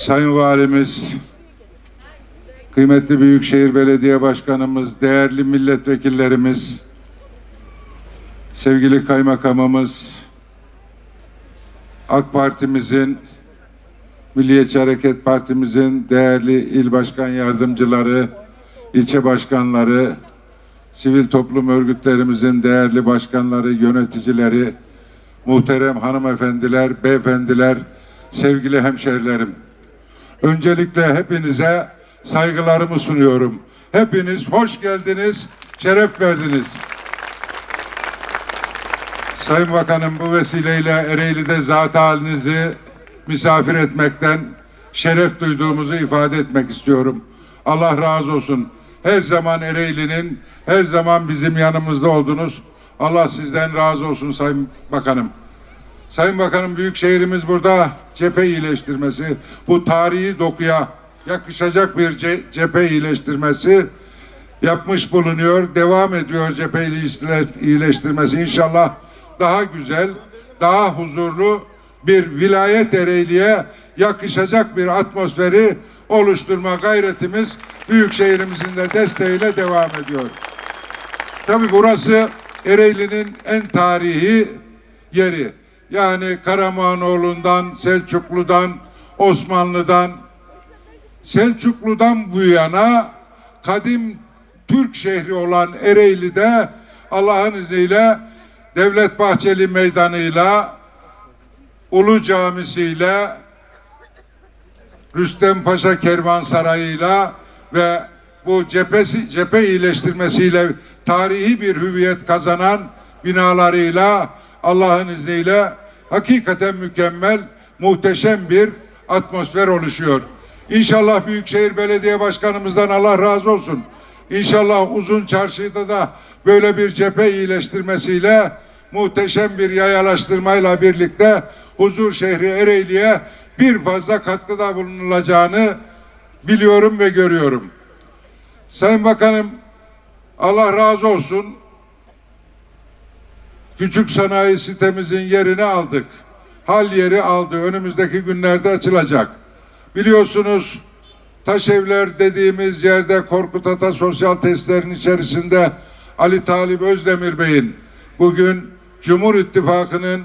Sayın Valimiz, kıymetli Büyükşehir Belediye Başkanımız, değerli milletvekillerimiz, sevgili kaymakamımız, AK Parti'mizin, Milliyetçi Hareket Partimizin değerli il başkan yardımcıları, ilçe başkanları, sivil toplum örgütlerimizin değerli başkanları, yöneticileri, muhterem hanımefendiler, beyefendiler, sevgili hemşerilerim. Öncelikle hepinize saygılarımı sunuyorum. Hepiniz hoş geldiniz, şeref verdiniz. Sayın Bakanım bu vesileyle Ereğli'de zat halinizi misafir etmekten şeref duyduğumuzu ifade etmek istiyorum. Allah razı olsun. Her zaman Ereğli'nin, her zaman bizim yanımızda oldunuz. Allah sizden razı olsun Sayın Bakanım. Sayın Bakanım büyük şehrimiz burada cephe iyileştirmesi, bu tarihi dokuya yakışacak bir ce- cephe iyileştirmesi yapmış bulunuyor. Devam ediyor cephe iyileştir- iyileştirmesi. İnşallah daha güzel, daha huzurlu bir vilayet Ereğli'ye yakışacak bir atmosferi oluşturma gayretimiz büyük şehrimizin de desteğiyle devam ediyor. Tabi burası Ereğli'nin en tarihi yeri. Yani Karamanoğlu'ndan, Selçuklu'dan, Osmanlı'dan, Selçuklu'dan bu yana kadim Türk şehri olan Ereğli'de Allah'ın izniyle Devlet Bahçeli Meydanı'yla Ulu Camisi'yle Rüstem Paşa Kervansarayı'yla ve bu cephesi, cephe iyileştirmesiyle tarihi bir hüviyet kazanan binalarıyla Allah'ın izniyle hakikaten mükemmel, muhteşem bir atmosfer oluşuyor. İnşallah Büyükşehir Belediye Başkanımızdan Allah razı olsun. İnşallah uzun çarşıda da böyle bir cephe iyileştirmesiyle muhteşem bir yayalaştırmayla birlikte huzur şehri Ereğli'ye bir fazla katkıda bulunulacağını biliyorum ve görüyorum. Sayın Bakanım Allah razı olsun. Küçük sanayi sitemizin yerini aldık. Hal yeri aldı. Önümüzdeki günlerde açılacak. Biliyorsunuz taş evler dediğimiz yerde Korkut Ata sosyal testlerin içerisinde Ali Talip Özdemir Bey'in bugün Cumhur İttifakı'nın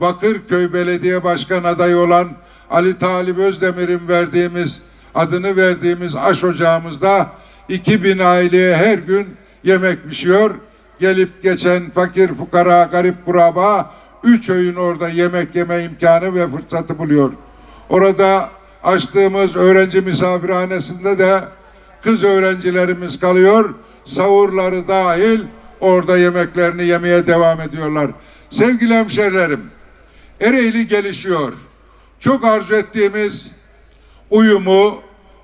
Bakırköy Belediye Başkan adayı olan Ali Talip Özdemir'in verdiğimiz adını verdiğimiz aş ocağımızda 2000 aileye her gün yemek pişiyor. Gelip geçen fakir, fukara, garip kuraba üç öğün orada yemek yeme imkanı ve fırsatı buluyor. Orada açtığımız öğrenci misafirhanesinde de kız öğrencilerimiz kalıyor. Savurları dahil orada yemeklerini yemeye devam ediyorlar. Sevgili hemşerilerim, Ereğli gelişiyor. Çok arzu ettiğimiz uyumu,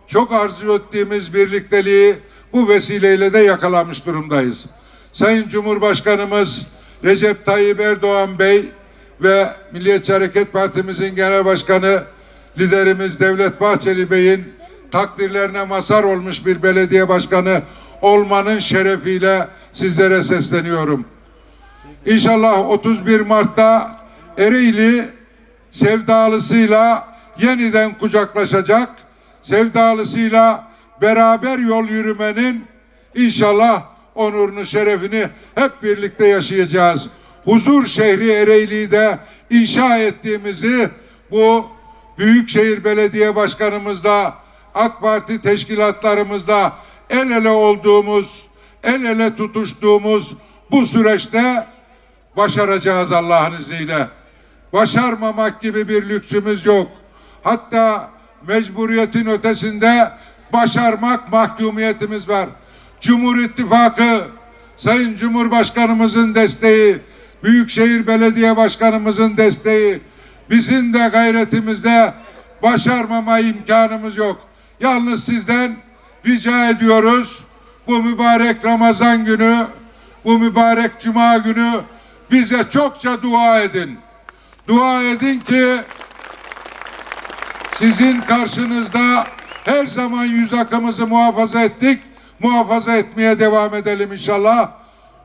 çok arzu ettiğimiz birlikteliği bu vesileyle de yakalamış durumdayız. Sayın Cumhurbaşkanımız Recep Tayyip Erdoğan Bey ve Milliyetçi Hareket Partimizin Genel Başkanı liderimiz Devlet Bahçeli Bey'in takdirlerine mazhar olmuş bir belediye başkanı olmanın şerefiyle sizlere sesleniyorum. İnşallah 31 Mart'ta Ereğli sevdalısıyla yeniden kucaklaşacak. Sevdalısıyla beraber yol yürümenin inşallah onurunu, şerefini hep birlikte yaşayacağız. Huzur şehri Ereğli'yi de inşa ettiğimizi bu Büyükşehir Belediye Başkanımızda, AK Parti teşkilatlarımızda el ele olduğumuz, el ele tutuştuğumuz bu süreçte başaracağız Allah'ın izniyle. Başarmamak gibi bir lüksümüz yok. Hatta mecburiyetin ötesinde başarmak mahkumiyetimiz var. Cumhur İttifakı, Sayın Cumhurbaşkanımızın desteği, Büyükşehir Belediye Başkanımızın desteği, bizim de gayretimizde başarmama imkanımız yok. Yalnız sizden rica ediyoruz bu mübarek Ramazan günü, bu mübarek Cuma günü bize çokça dua edin. Dua edin ki sizin karşınızda her zaman yüz akımızı muhafaza ettik. Muhafaza etmeye devam edelim inşallah.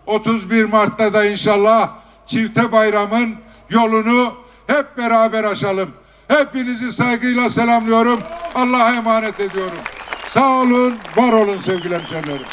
31 Mart'ta da inşallah çifte bayramın yolunu hep beraber aşalım. Hepinizi saygıyla selamlıyorum. Allah'a emanet ediyorum. Sağ olun, var olun sevgili hemşehrilerim.